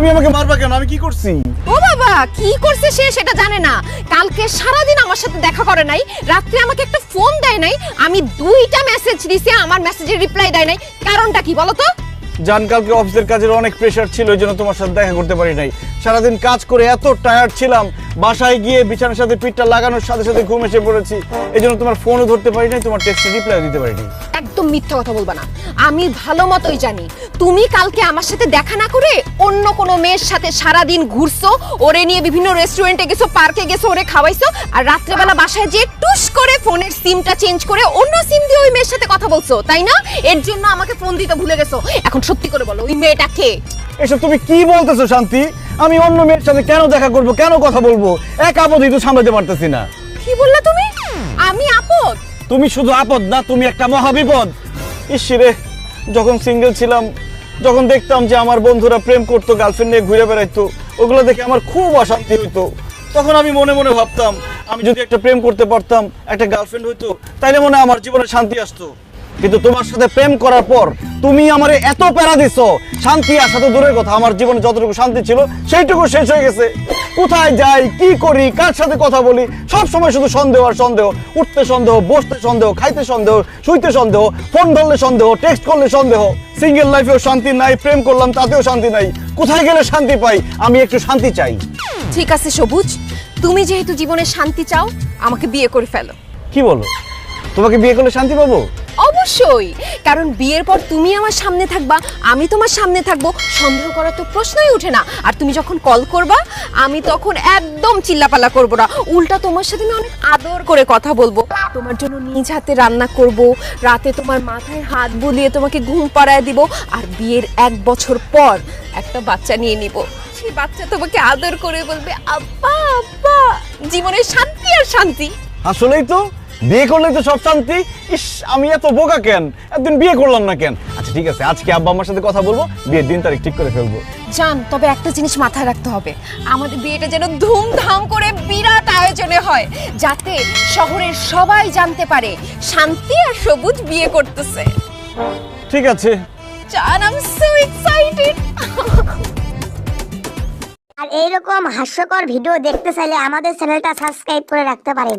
তুমি আমাকে মারবা কেন? আমি কি করছি? ও বাবা কি করছে সে সেটা জানে না। কালকে সারাদিন আমার সাথে দেখা করে নাই রাত্রে আমাকে একটা ফোন দেয় নাই আমি দুইটা মেসেজ দিছি আমার মেসেজের রিপ্লাই দেয় নাই। কারণটা কি বলো তো? জান কালকে অফিসের কাজের অনেক প্রেশার ছিল এই জন্য তোমার সাথে দেখা করতে পারি নাই। সারাদিন কাজ করে এত টায়ার্ড ছিলাম বাসায় গিয়ে বিছানার সাথে পিঠটা লাগানোর সাথে সাথে ঘুম এসে পড়েছি। এই জন্য তোমার ফোনও ধরতে পারি নাই তোমার টেক্সটে রিপ্লাই দিতে পারিনি একদম মিথ্যা কথা বলবা না। আমি ভালো মতোই জানি। তুমি কালকে আমার সাথে দেখা না করে অন্য কোনো মেয়ের সাথে সারাদিন ঘুরছো ওরে নিয়ে বিভিন্ন রেস্টুরেন্টে গেছো পার্কে গেছো ওরে খাওয়াইছো আর রাত্রেবেলা বাসায় যে টুস করে ফোনের সিমটা চেঞ্জ করে অন্য সিম দিয়ে ওই মেয়ের সাথে কথা বলছো তাই না? এর জন্য আমাকে ফোন দিতে ভুলে গেছো। এখন সত্যি করে বলো ওই মেয়েটা কে? এসব তুমি কি বলতেছো শান্তি? আমি অন্য মেয়ের সাথে কেন দেখা করব কেন কথা বলব? এক আপদই তো সামলাতে পারতেছি না। কি বললা তুমি? আমি আপদ? তুমি শুধু আপদ না, তুমি একটা মহাবিপদ। ইসিরে যখন সিঙ্গেল ছিলাম, যখন দেখতাম যে আমার বন্ধুরা প্রেম করতো গার্লফ্রেন্ড নিয়ে ঘুরে বেড়াইতো, ওগুলো দেখে আমার খুব অশান্তি হইতো। তখন আমি মনে মনে ভাবতাম, আমি যদি একটা প্রেম করতে পারতাম, একটা গার্লফ্রেন্ড হইতো, তাইলে মনে আমার জীবনে শান্তি আসতো। কিন্তু তোমার সাথে প্রেম করার পর তুমি আমারে এত প্যারা দিছো। শান্তি আসা তো দূরের কথা আমার জীবনে যতটুকু শান্তি ছিল সেইটুকু শেষ হয়ে গেছে। কোথায় যাই কি করি কার সাথে কথা বলি সব সময় শুধু সন্দেহ আর সন্দেহ। উঠতে সন্দেহ বসতে সন্দেহ খাইতে সন্দেহ শুইতে সন্দেহ ফোন ধরলে সন্দেহ টেক্সট করলে সন্দেহ। সিঙ্গেল লাইফেও শান্তি নাই প্রেম করলাম তাতেও শান্তি নাই। কোথায় গেলে শান্তি পাই? আমি একটু শান্তি চাই। ঠিক আছে সবুজ। তুমি যেহেতু জীবনে শান্তি চাও আমাকে বিয়ে করে ফেলো। কি বলো? তোমাকে বিয়ে করলে শান্তি পাবো? অবশ্যই। কারণ বিয়ের পর তুমি আমার সামনে থাকবা, আমি তোমার সামনে থাকব, সন্দেহ করার তো প্রশ্নই ওঠে না। আর তুমি যখন কল করবা, আমি তখন একদম চিল্লাপাল্লা করব না। উল্টা তোমার সাথে আমি অনেক আদর করে কথা বলব। তোমার জন্য নিজ হাতে রান্না করব। রাতে তোমার মাথায় হাত বুলিয়ে তোমাকে ঘুম পাড়ায় দিব। আর বিয়ের এক বছর পর একটা বাচ্চা নিয়ে নিব। সেই বাচ্চা তোমাকে আদর করে বলবে, আব্বা আব্বা জীবনের শান্তি আর শান্তি। আসলেই তো। বিয়ে করলেই তো সব শান্তি। ইস আমি এত বোকা কেন? একদিন বিয়ে করলাম না কেন? আচ্ছা ঠিক আছে আজকে আব্বা আমার সাথে কথা বলব বিয়ের দিন তারিখ ঠিক করে ফেলব। জান তবে একটা জিনিস মাথায় রাখতে হবে। আমাদের বিয়েটা যেন ধুমধাম করে বিরাট আয়োজনে হয় যাতে শহরের সবাই জানতে পারে শান্তি আর সবুজ বিয়ে করতেছে। ঠিক আছে। জান আই এম সো এক্সাইটেড আর এইরকম হাস্যকর ভিডিও দেখতে চাইলে আমাদের চ্যানেলটা সাবস্ক্রাইব করে রাখতে পারেন।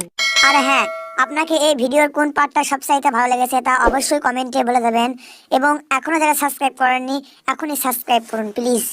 আর হ্যাঁ আপনাকে এই ভিডিওর কোন পার্টটা সবচাইতে ভালো লেগেছে তা অবশ্যই কমেন্টে বলে দেবেন। এবং এখনও যারা সাবস্ক্রাইব করেননি, এখনই সাবস্ক্রাইব করুন, প্লিজ।